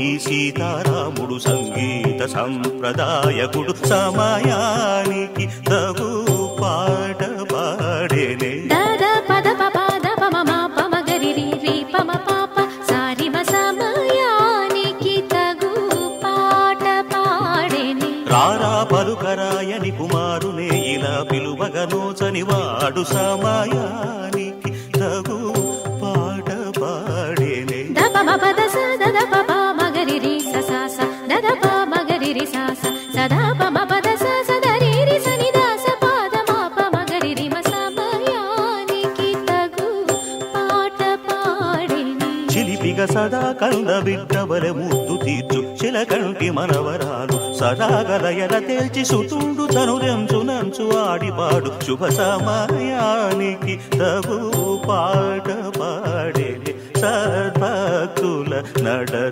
ఈ సీతారాముడు సంగీత సంప్రదాయకుడు సమయానికి తగు పాట పాడేనే. దద పద పప దప మమ పమ గరి రి రి పమ పాప సారి మ సమయానికి తగు పాట పాడేని. రారా పలుకరాయని కుమారునే ఇలా పిలువగనోచని వాడు సమయానికి తగు పాట పాడేనే. మప చిలిపిగ సదా కంద బిడ్డవర ముద్దు తీర్చు. చిలకంటి మనవరాలు సదా గలయల తేల్చి సుతుండు తను రెంచు నంచు ఆడిపాడు. శుభ సమయానికి తగు పాట పాడే సద్భక్తుల నడ